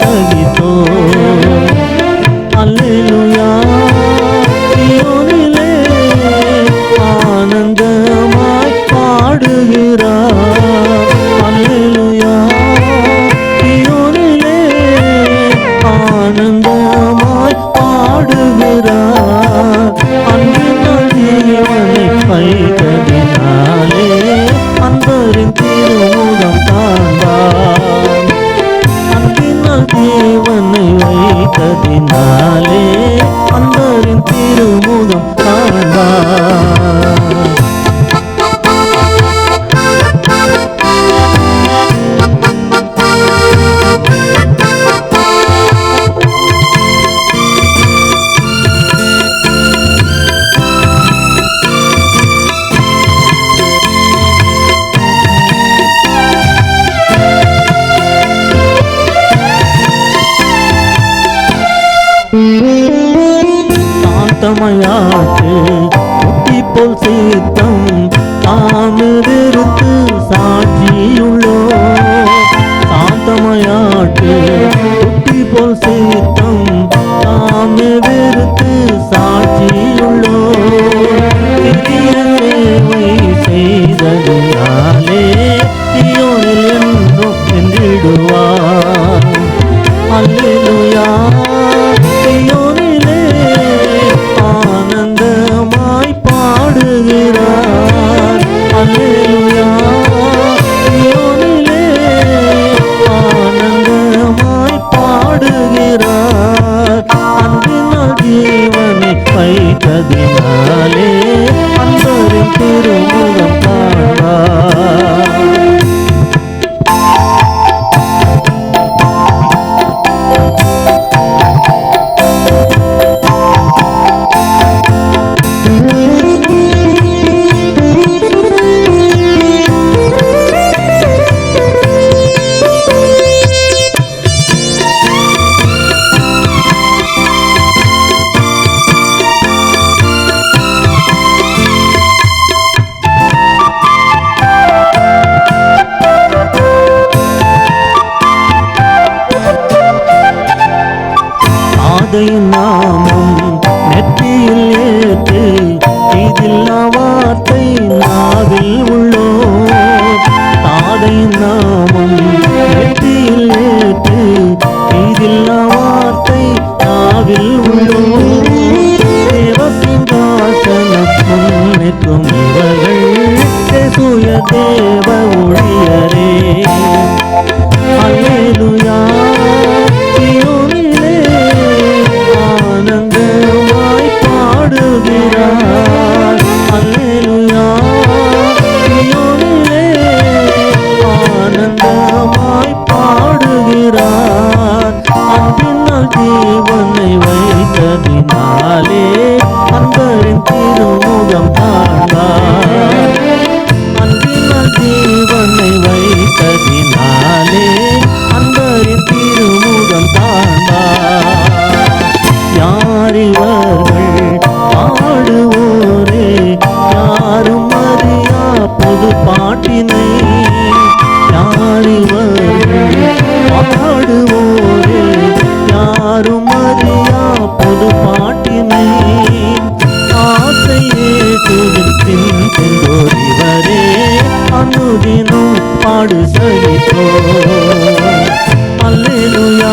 సగితో না அம்மையாக்கு குட்டி போல் சீத்தம் தாமிருத்து சாட்சியுள்ளோ சாந்தமையாக்கு குட்டி போல் சீத்தம் தாமிருத்து சாட்சியுள்ளோ செய்ததுனாலே cardinales. அதை நாமும் நெற்றியில் ஏற்று இதில்லா வார்த்தை நாவில் உள்ளோ அதை நாம் నాడు సరిపో అల్లెలుయా.